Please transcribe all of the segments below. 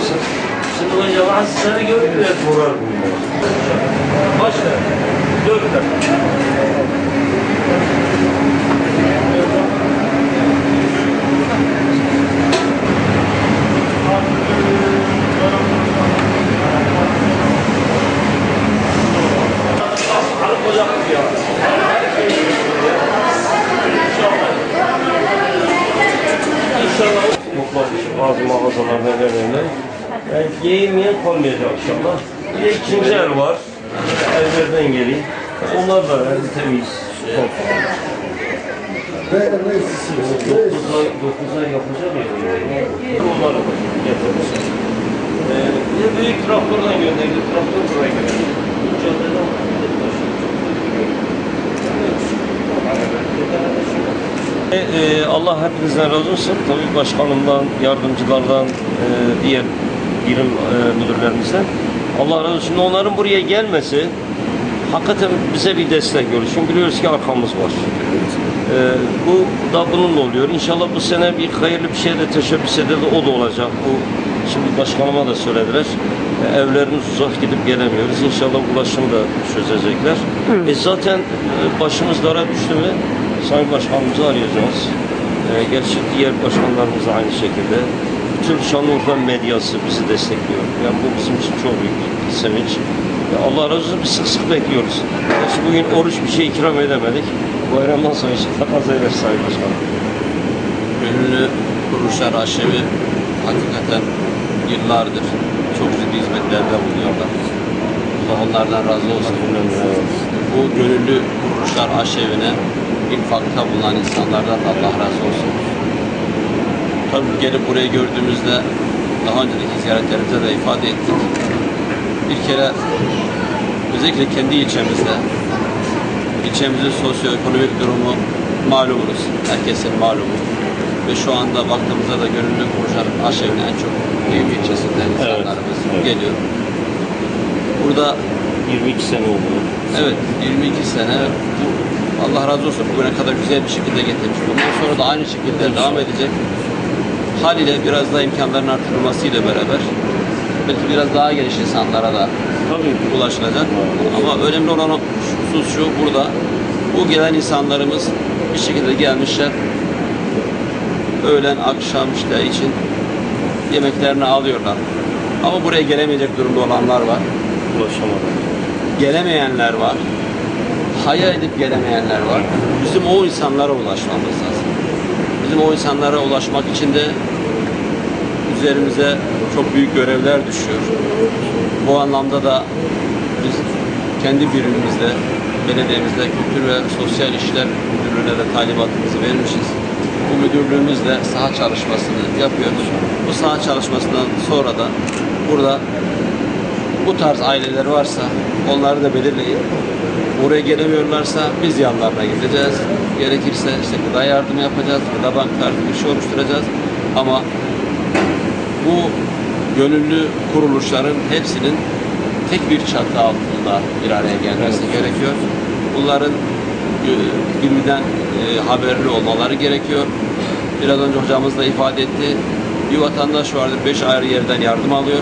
diyorsun. Şimdi hocam az seni görüyor ya moral bulmuyor. Başla. Dört dakika. Hanım hocam ya. İnşallah Yani giyinmeyen kalmayacak inşallah. Bir de ikinci el var. Evlerden geleyim. Onlar da yani temiz. Dokuz ay, dokuz ay yapacak ya. Onları da getirmiş. Ee, bir de büyük traktörden gönderdi. Traktör buraya geldi. Caddeden E, e, Allah hepinizden razı olsun. Tabii başkanımdan, yardımcılardan, e, diğer birim e, müdürlerimizden. Allah razı olsun. Onların buraya gelmesi hakikaten bize bir destek oluyor. Çünkü biliyoruz ki arkamız var. E, bu da bununla oluyor. İnşallah bu sene bir hayırlı bir şeyle teşebbüs edildi. O da olacak. Bu şimdi başkanıma da söylediler. E, evlerimiz uzak gidip gelemiyoruz. İnşallah ulaşımı da çözecekler. E, zaten e, başımız dara düştü mü Sayın Başkanımızı arayacağız. E, gerçi diğer başkanlarımız da aynı şekilde. Bütün Şanlıurfa medyası bizi destekliyor. Yani bu bizim için çok büyük bir sevinç. Ya Allah razı olsun biz sık sık bekliyoruz. Gerçi bugün oruç bir şey ikram edemedik. Bayramdan sonra inşallah az eder Sayın Başkanım. Gönüllü kuruluşlar aşevi hakikaten yıllardır çok ciddi hizmetlerde bulunuyorlar. Allah onlardan razı olsun. Bu gönüllü kuruluşlar aşevine infakta bulunan insanlardan da Allah razı olsun. Tabii gelip burayı gördüğümüzde daha önceki ziyaretlerimizde de ifade ettik. Bir kere özellikle kendi ilçemizde ilçemizin sosyoekonomik durumu malumunuz. Herkesin malumu. Ve şu anda baktığımızda da gönüllü kuruluşlar aşevine en çok büyük ilçesinden insanlarımız evet. geliyor. Burada 22 sene oldu. Evet, 22 sene Allah razı olsun bugüne kadar güzel bir şekilde getirmiş. Bundan sonra da aynı şekilde devam edecek. Haliyle biraz daha imkanların artırılmasıyla beraber belki biraz daha geniş insanlara da Tabii. ulaşılacak. Ama önemli olan husus şu burada bu gelen insanlarımız bir şekilde gelmişler. Öğlen, akşam işte için yemeklerini alıyorlar. Ama buraya gelemeyecek durumda olanlar var Ulaşamadım. gelemeyenler var. Hayal edip gelemeyenler var. Bizim o insanlara ulaşmamız lazım. Bizim o insanlara ulaşmak için de üzerimize çok büyük görevler düşüyor. Bu anlamda da biz kendi birimimizde, belediyemizde Kültür ve Sosyal İşler Müdürlüğü'ne de talimatımızı vermişiz. Bu müdürlüğümüz de saha çalışmasını yapıyoruz. Bu saha çalışmasından sonra da burada bu tarz aileler varsa onları da belirleyip buraya gelemiyorlarsa biz yanlarına gideceğiz. Gerekirse işte gıda yardımı yapacağız, gıda bank tarzı bir şey oluşturacağız. Ama bu gönüllü kuruluşların hepsinin tek bir çatı altında bir araya gelmesi gerekiyor. Bunların e, birbirinden e, haberli olmaları gerekiyor. Biraz önce hocamız da ifade etti. Bir vatandaş vardır beş ayrı yerden yardım alıyor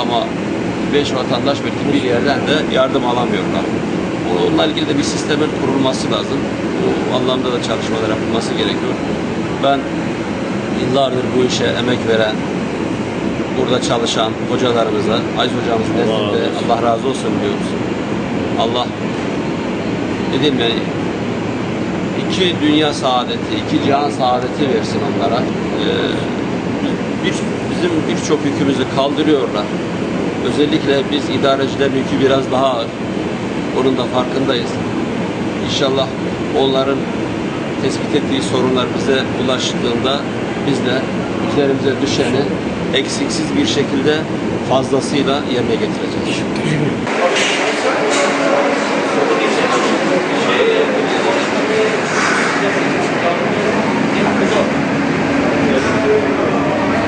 ama beş vatandaş belki bir yerden de yardım alamıyorlar. Onunla ilgili de bir sistemin kurulması lazım. Bu anlamda da çalışmalar yapılması gerekiyor. Ben yıllardır bu işe emek veren, burada çalışan hocalarımıza, Aziz hocamız nezdinde razı olsun. Allah razı olsun diyoruz. Allah dedim yani iki dünya saadeti, iki cihan saadeti versin onlara. Ee, bir, bizim birçok yükümüzü kaldırıyorlar. Özellikle biz idarecilerin yükü biraz daha ağır. Onun da farkındayız. İnşallah onların tespit ettiği sorunlar bize ulaştığında biz de üzerimize düşeni eksiksiz bir şekilde fazlasıyla yerine getireceğiz.